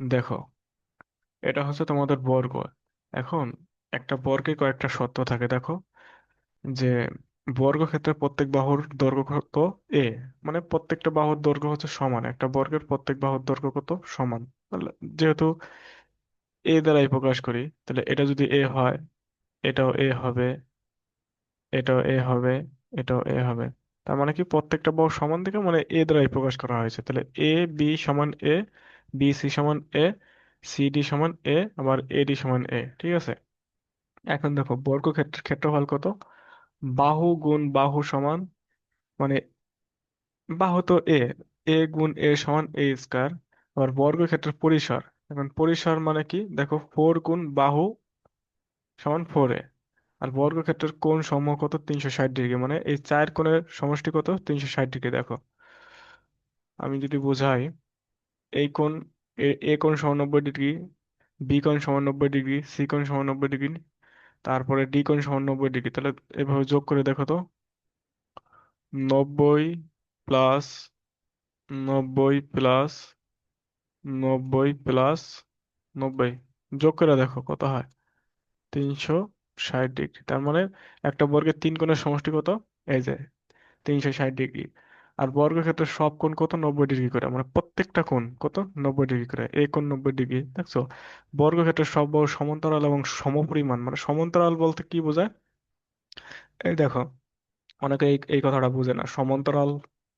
দেখো, এটা হচ্ছে তোমাদের বর্গ। এখন একটা বর্গে কয়েকটা শর্ত থাকে, দেখো। যে বর্গক্ষেত্রের প্রত্যেক বাহুর দৈর্ঘ্য কত? এ মানে প্রত্যেকটা বাহুর দৈর্ঘ্য হচ্ছে সমান। একটা বর্গের প্রত্যেক বাহুর দৈর্ঘ্য কত? সমান। যেহেতু এ দ্বারাই প্রকাশ করি, তাহলে এটা যদি এ হয়, এটাও এ হবে, এটাও এ হবে, এটাও এ হবে। তার মানে কি প্রত্যেকটা বাহু সমান দিকে মানে এ দ্বারাই প্রকাশ করা হয়েছে। তাহলে এ বি সমান এ বি সি সমান এ, সি ডি সমান এ, আবার এ ডি সমান এ, ঠিক আছে? এখন দেখো বর্গক্ষেত্রের ক্ষেত্রফল কত? বাহু গুণ বাহু সমান মানে বাহু তো এ এ গুণ এ সমান এ স্কয়ার, আবার বর্গ বর্গক্ষেত্রের পরিসর। এখন পরিসর মানে কি? দেখো, ফোর গুণ বাহু সমান ফোর এ, আর বর্গক্ষেত্রের কোণ সমূহ কত? তিনশো ষাট ডিগ্রি মানে এই চার কোণের সমষ্টি কত? তিনশো ষাট ডিগ্রি, দেখো। আমি যদি বোঝাই এই কোণ এ কোণ সমান নব্বই ডিগ্রি বি কোণ সমান নব্বই ডিগ্রি সি কোণ সমান নব্বই ডিগ্রি, তারপরে ডি কোণ সমান নব্বই ডিগ্রি। তাহলে এভাবে যোগ করে দেখো তো। নব্বই প্লাস নব্বই প্লাস নব্বই প্লাস নব্বই। যোগ করে দেখো কত হয়। তিনশো ষাট ডিগ্রি। তার মানে একটা বর্গের তিন কোণের সমষ্টি কত? এই যে তিনশো ষাট ডিগ্রি। আর বর্গক্ষেত্রের সব কোণ কত? নব্বই ডিগ্রি করে। মানে প্রত্যেকটা কোণ কত? নব্বই ডিগ্রি করে। এই কোণ নব্বই ডিগ্রি, দেখছ? বর্গক্ষেত্রের সব বাহু সমান্তরাল এবং সমপরিমাণ। মানে সমান্তরাল বলতে কি বোঝায়? এই দেখো, অনেকে এই এই কথাটা বোঝে না। সমান্তরাল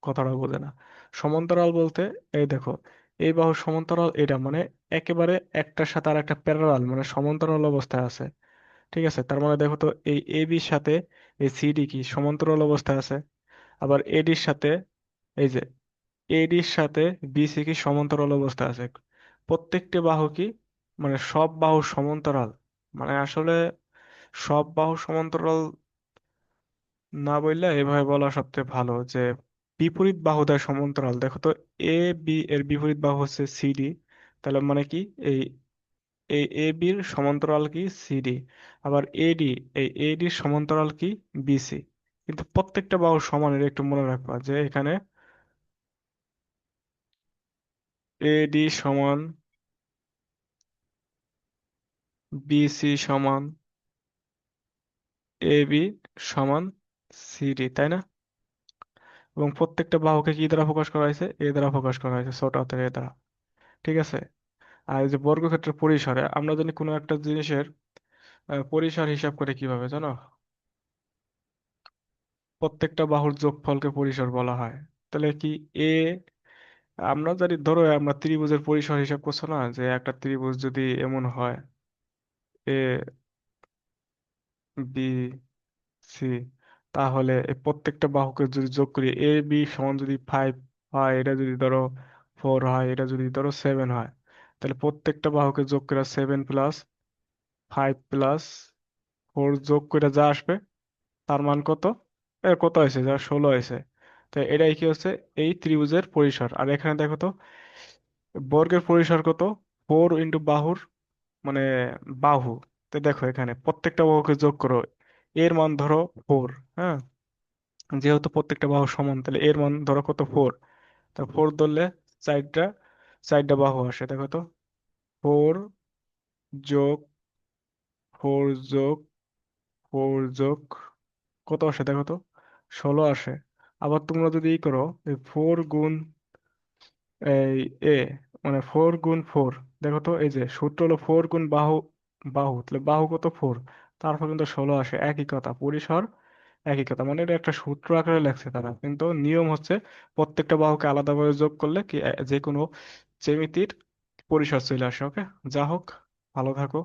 কথাটা বোঝে না। সমান্তরাল বলতে, এই দেখো, এই বাহু সমান্তরাল এটা মানে একেবারে একটার সাথে আর একটা প্যারালাল মানে সমান্তরাল অবস্থায় আছে। ঠিক আছে? তার মানে দেখো তো, এই এ বির সাথে এই সিডি কি? সমান্তরাল অবস্থায় আছে। আবার এডির সাথে এই যে এডির সাথে বিসি কি সমান্তরাল অবস্থা আছে। প্রত্যেকটি বাহু কি? মানে সব বাহু সমান্তরাল। মানে আসলে সব বাহু সমান্তরাল না বললে এভাবে বলা সবচেয়ে ভালো যে বিপরীত বাহুদ্বয় সমান্তরাল। দেখো তো এ বি এর বিপরীত বাহু হচ্ছে সিডি তাহলে মানে কি? এই এই এ বির সমান্তরাল কি? সিডি আবার এডি এই এডির সমান্তরাল কি? বিসি কিন্তু প্রত্যেকটা বাহু সমান, এটা একটু মনে রাখবা যে এখানে এডি সমান বিসি সমান এবি সমান সিডি তাই না? এবং প্রত্যেকটা বাহুকে কি দ্বারা প্রকাশ করা হয়েছে? এ দ্বারা প্রকাশ করা হয়েছে, ছোট হাতের এ দ্বারা। ঠিক আছে? আর যে বর্গক্ষেত্রের পরিসরে আমরা জানি কোনো একটা জিনিসের পরিসর হিসাব করে কীভাবে, জানো? প্রত্যেকটা বাহুর যোগফলকে পরিসর বলা হয়। তাহলে কি এ আমরা জানি ধরো আমরা ত্রিভুজের পরিসর হিসাব করছ না, যে একটা ত্রিভুজ যদি এমন হয়, এ বি সি তাহলে প্রত্যেকটা বাহুকে যদি যোগ করি এ বি সমান যদি ফাইভ হয়, এটা যদি ধরো ফোর হয়, এটা যদি ধরো সেভেন হয়, তাহলে প্রত্যেকটা বাহুকে যোগ করে seven plus five plus four যোগ করে যা আসবে, তার মান কত? এ, কত হয়েছে? যা ষোলো হয়েছে। তো এটাই কি হচ্ছে? এই ত্রিভুজের পরিসর। আর এখানে দেখো তো, বর্গের পরিসর কত? ফোর ইন্টু বাহুর মানে বাহু। তো দেখো এখানে প্রত্যেকটা বাহুকে যোগ করো, এর মান ধরো ফোর হ্যাঁ? যেহেতু প্রত্যেকটা বাহু সমান, তাহলে এর মান ধরো কত? ফোর। তা ফোর ধরলে চারটা চারটা বাহু আসে। দেখো তো, ফোর যোগ ফোর যোগ ফোর যোগ কত আসে? দেখো তো, ষোলো আসে। আবার তোমরা যদি ই করো ফোর গুণ, এই এ মানে ফোর গুণ ফোর দেখো তো, এই যে সূত্র হলো ফোর গুণ বাহু বাহু, তাহলে বাহু কত ফোর তারপর কিন্তু ষোলো আসে, একই কথা, পরিসর একই কথা মানে এটা একটা সূত্র আকারে লেখছে তারা, কিন্তু নিয়ম হচ্ছে প্রত্যেকটা বাহুকে আলাদাভাবে যোগ করলে কি যে কোনো জ্যামিতির পরিসর চলে আসে ওকে যা হোক, ভালো থাকো।